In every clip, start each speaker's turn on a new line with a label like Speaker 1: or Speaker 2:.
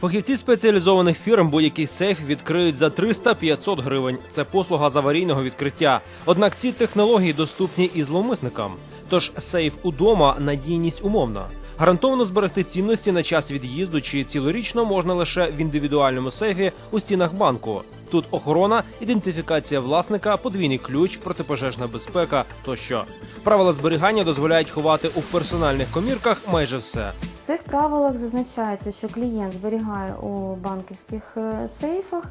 Speaker 1: Фахівці спеціалізованих фірм будь-який сейф відкриють за 300-500 гривень. Це послуга з аварійного відкриття. Однак ці технології доступні і зловмисникам. Тож сейф удома надійність умовна. Гарантовано зберегти цінності на час від'їзду чи цілорічно можна лише в індивідуальному сейфі у стінах банку. Тут охорона, ідентифікація власника, подвійний ключ, протипожежна безпека тощо. Правила зберігання дозволяють ховати у персональних комірках майже все.
Speaker 2: Цих правилах зазначається, що клієнт зберігає у банківських е, сейфах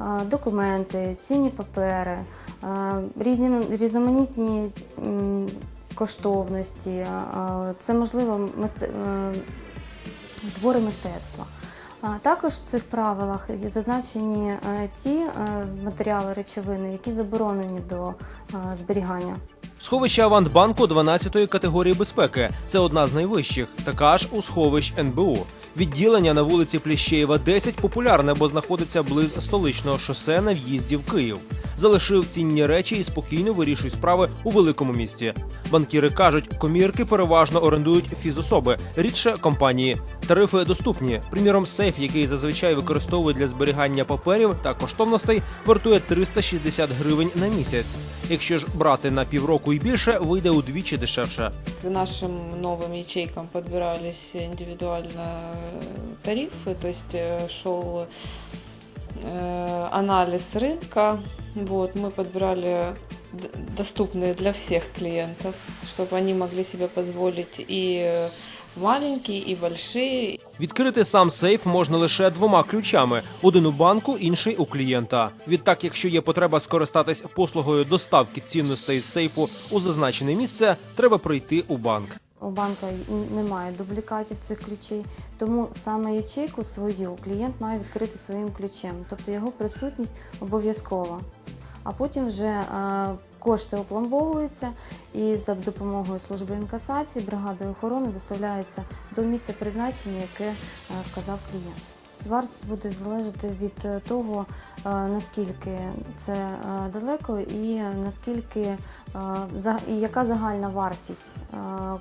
Speaker 2: е, документи, цінні папери, е, різні різноманітні коштовності. Це можливо мисте- твори мистецтва. Також в цих правилах зазначені ті матеріали речовини, які заборонені до зберігання.
Speaker 1: Сховище Авантбанку 12-ї категорії безпеки. Це одна з найвищих, така ж у сховищ НБУ. Відділення на вулиці Пліщеєва 10 популярне, бо знаходиться близ столичного шосе на в'їзді в Київ Залишив цінні речі і спокійно вирішує справи у великому місті. Банкіри кажуть, комірки переважно орендують фізособи, рідше компанії. Тарифи доступні. Приміром, сейф, який зазвичай використовують для зберігання паперів та коштовностей, вартує 360 гривень на місяць. Якщо ж брати на півроку і більше, вийде удвічі дешевше.
Speaker 3: К нашим новым ячейкам подбирались индивидуально тарифы, то есть э, шел э, анализ рынка. Вот, мы подбирали д- доступные для всех клиентов, чтобы они могли себе позволить и э, маленькие, и большие.
Speaker 1: Відкрити сам сейф можна лише двома ключами: один у банку, інший у клієнта. Відтак, якщо є потреба скористатись послугою доставки цінностей з сейфу у зазначене місце, треба прийти у банк.
Speaker 2: У банка й- немає дублікатів цих ключей, тому саме ячейку свою клієнт має відкрити своїм ключем, тобто його присутність обов'язкова. А потім вже е, кошти опломбовуються і за допомогою служби інкасації бригадою охорони доставляються до місця призначення, яке е, вказав клієнт. Вартість буде залежати від е, того, наскільки це далеко і наскільки і яка загальна вартість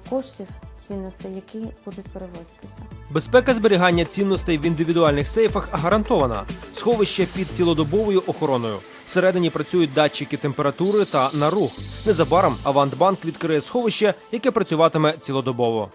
Speaker 2: коштів цінностей, які будуть перевозитися.
Speaker 1: Безпека зберігання цінностей в індивідуальних сейфах гарантована. Сховище під цілодобовою охороною. Всередині працюють датчики температури та на рух. Незабаром Авантбанк відкриє сховище, яке працюватиме цілодобово.